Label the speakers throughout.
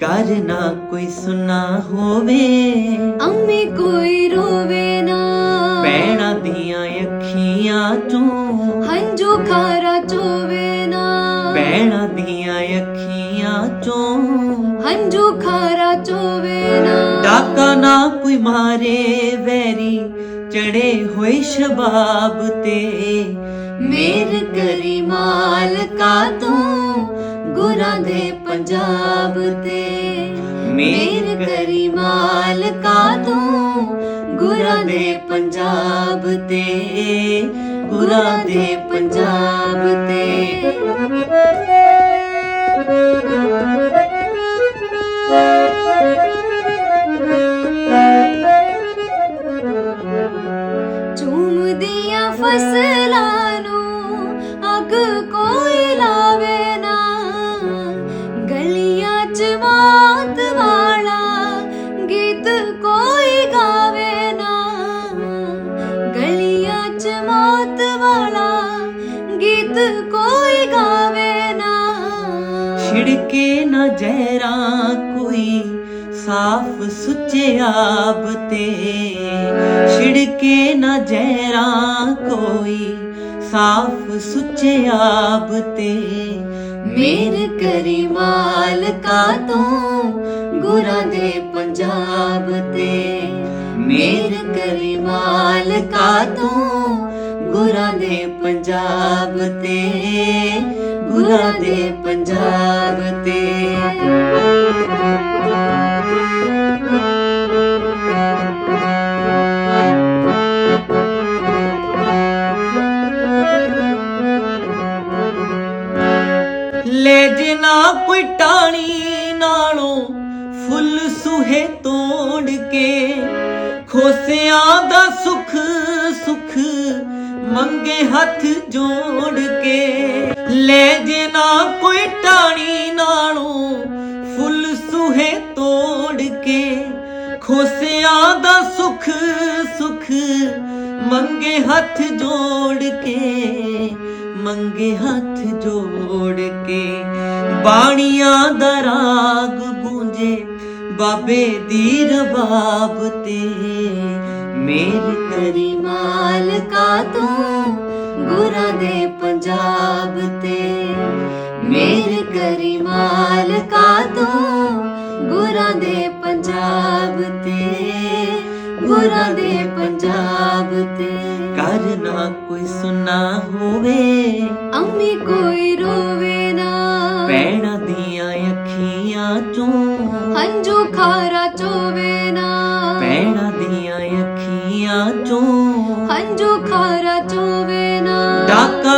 Speaker 1: ਕਰ ਨਾ ਕੋਈ ਸੁਨਾ ਹੋਵੇ।
Speaker 2: ਅੰਮੀ ਕੋਈ ਰੋਵੇ ਨਾ।
Speaker 1: ਪੈਣਾ ਦੀਆਂ ਅੱਖੀਆਂ ਚੋਂ।
Speaker 2: ਹੰਝੂ ਖਾਰਾ ਚੋਵੇ ਨਾ।
Speaker 1: ਪੈਣਾ ਦੀਆਂ ਅੱਖੀਆਂ ਚੋਂ।
Speaker 2: ਹੰਝੂ ਖਾਰਾ ਚੋਵੇ ਨਾ।
Speaker 1: ਡਾਕਾ ਨਾ ਕੋਈ ਮਾਰੇ ਵੈਰੀ ਚੜੇ ਹੋਏ ਸ਼ਬਾਬ ਤੇ।
Speaker 2: ਮੇਰ ਕਰੀ ਮਾਲਕਾ ਤੂੰ ਗੁਰਾਂ ਦੇ ਪੰਜਾਬ ਤੇ। ਮੇਰ ਕਰੀ ਮਾਲਕਾ ਤੂੰ ਗੁਰਾਂ ਦੇ ਪੰਜਾਬ ਤੇ। ਗੁਰਾਂ ਦੇ ਪੰਜਾਬ ਤੇ। ਜੈਰਾ ਕੋਈ
Speaker 1: ਸਾਫ਼ ਸੁੱਚੇ ਆਬ ਤੇ ਛਿੜਕੇ ਨਾ ਜੈਰਾ ਕੋਈ ਸਾਫ਼ ਸੁੱਚੇ ਆਬ ਤੇ
Speaker 2: ਮੇਰ ਕਰੀ ਮਾਲਕਾ ਤੋਂ ਗੁਰਾਂ ਦੇ ਪੰਜਾਬ ਤੇ। ਮੇਰ ਕਰੀ ਮਾਲਕਾ ਤੋਂ ਗੁਰਾਂ ਦੇ ਪੰਜਾਬ ਤੇ। ਗੁਰਾਂ ਦੇ ਪੰਜਾਬ ਤੇ।
Speaker 1: ਲੈ ਜੇ ਕੋਈ ਟਾਣੀ ਨਾਲੋਂ ਫੁੱਲ ਸੁਹੇ ਤੋੜ ਕੇ, ਖੋਸਿਆਂ ਦਾ ਸੁਖ ਸੁਖ ਮੰਗੇ ਹੱਥ ਜੋੜ ਕੇ। ਲੈ ਜੇ ਨਾ ਕੋਈ ਟਾਣੀ ਨਾਲੋਂ ਫੁੱਲ ਸੁਹੇ ਤੋੜ ਕੇ ਖੋਸਿਆਂ ਦਾ ਸੁਖ ਸੁਖ ਮੰਗੇ ਹੱਥ ਜੋੜ ਕੇ, ਮੰਗੇ ਹੱਥ ਜੋੜ ਕੇ ਬਾਣੀਆਂ ਦਾ ਰਾਗ ਗੂੰਜੇ ਬਾਬੇ ਦੀ ਰਬਾਬ ਤੇ। ਮੇਰ
Speaker 2: ਕਰੀ ਮਾਲਕਾ ਤੂੰ ਗੁਰਾਂ ਦੇ ਪੰਜਾਬ ਤੇ ਮੇਰ ਕਰੀ ਮਾਲਕਾ ਤੂੰ ਗੁਰਾਂ ਦੇ ਪੰਜਾਬ ਤੇ ਗੁਰਾਂ ਦੇ ਪੰਜਾਬ ਤੇ
Speaker 1: ਕਰ ਨਾ ਕੋਈ ਸੁਨਾ ਹੋਵੇ
Speaker 2: ਅੰਮੀ ਕੋਈ ਰੋਵੇ ਨਾ
Speaker 1: ਪੈਣਾ ਦੀਆਂ ਅੱਖੀਆਂ ਚੋਂ
Speaker 2: ਹੰਝੂ ਖਾਰਾ ਚੋਵੇ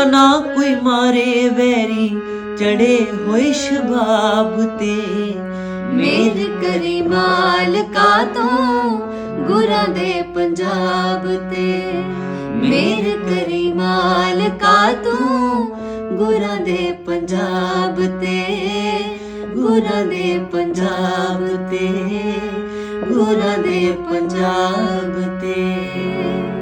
Speaker 1: ਨਾ ਕੋਈ ਮਾਰੇ ਵੈਰੀ ਚੜੇ ਹੋਏ ਸ਼ਬਾਬ ਤੇ।
Speaker 2: ਮੇਰ ਕਰੀ ਮਾਲਕਾ ਤੂੰ ਗੁਰਾਂ ਦੇ ਪੰਜਾਬ ਤੇ। ਮੇਰ ਕਰੀ ਮਾਲਕਾ ਤੂੰ ਗੁਰਾਂ ਦੇ ਪੰਜਾਬ ਤੇ। ਗੁਰਾਂ ਦੇ ਪੰਜਾਬ ਤੇ, ਗੁਰਾਂ ਦੇ ਪੰਜਾਬ ਤੇ।